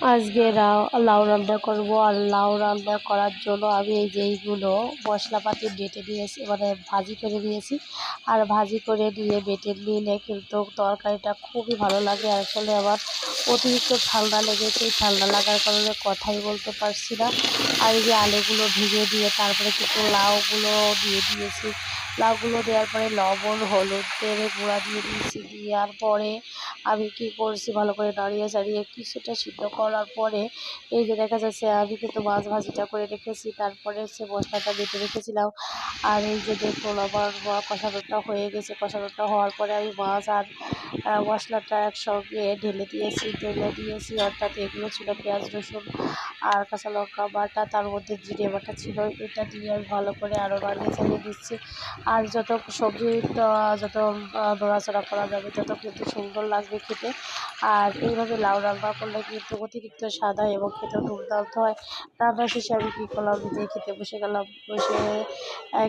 আজকে লাউ রান্না করব। আর লাউ রান্না করার জন্য আমি এই যে এইগুলো মশলাপাতি বেটে নিয়েছি মানে ভাজি করে নিয়েছি। আর ভাজি করে নিয়ে বেটে নিলে কিন্তু তরকারিটা খুবই ভালো লাগে। আসলে আমার অতিরিক্ত ঠান্ডা লেগেছে ঠান্ডা লাগার কারণে কথাই বলতে পারছি না। আর এই যে আলুগুলো ভিজে দিয়ে তারপরে কিন্তু লাউগুলো দিয়ে দিয়েছি। লাউগুলো দেওয়ার পরে লবণ, হলুদ তেলে গুঁড়া দিয়ে দিয়েছি। দেওয়ার পরে আমি কি করছি ভালো করে নাড়িয়ে চাড়িয়ে কিছুটা সিদ্ধ করার পরে, এই যে দেখা যাচ্ছে আমি কিন্তু মাছ ভাজিটা করে রেখেছি, তারপরে সে মশলাটা বেটে রেখেছিলাম। আর এই যে দেখুন আমার কষানোটা হয়ে গেছে, কষানোটা হওয়ার পরে আমি মাছ আর মশলাটা একসঙ্গে ঢেলে দিয়েছি ঢেলে দিয়েছি, অর্থাৎ এগুলো ছিল পেঁয়াজ, রসুন আর কাঁচা লঙ্কা বাটা, তার মধ্যে জিরে বাটা ছিল, এটা দিয়ে আমি ভালো করে আরও নাড়িয়ে চালিয়ে দিচ্ছি। আর যত সবজি যত নড়াচড়া করা যাবে, তত কিন্তু সুন্দর লাগবে। খেতে আর এইভাবে লাউ রান্না করলে কিন্তু অতিরিক্ত হয় এবং খেতেও দুর্দান্ত হয়। রান্না শেষে আমি কী করলাম? নিজেই খেতে বসে গেলাম। বসে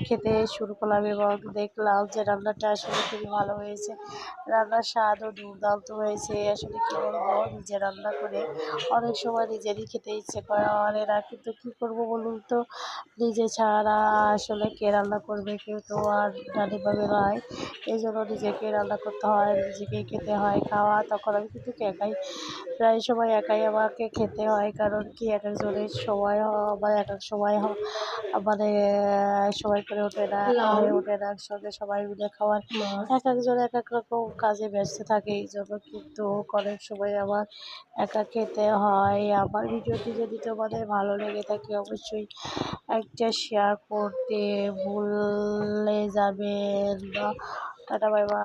খেতে শুরু করলাম এবং দেখলাম যে রান্নাটা আসলে খুবই ভালো হয়েছে। রান্নার স্বাদও দুর্দান্ত হয়েছে। আসলে কী বলব? নিজে রান্না করে অনেক সময় নিজেরই খেতে ইচ্ছে করে। এরা কিন্তু কী করব বলুন তো? নিজে ছাড়া আসলে কে রান্না করবে? কেউ তো আর রাঁধেভাবে নয় এই জন্য নিজেকে রান্না করতে হয়, নিজেকেই খেতে হয়, খাওয়া। তখন আমি কিন্তু একাই? প্রায় সময় একাই আমাকে খেতে হয় কারণ কি এক একজনের সময় বা এক এক সময় মানে সময় করে ওঠে না হয়ে ওঠে না একসঙ্গে সবাই মিলে খাওয়ার। এক একজন এক এক রকম কাজে ব্যস্ত থাকে এই জন্য কিন্তু অনেক সময় আমার একা খেতে হয়। আমার ভিডিওটি যদি তোমাদের ভালো লেগে থাকে অবশ্যই একটা শেয়ার করতে ভুলে যাবেন না। Tata bye bye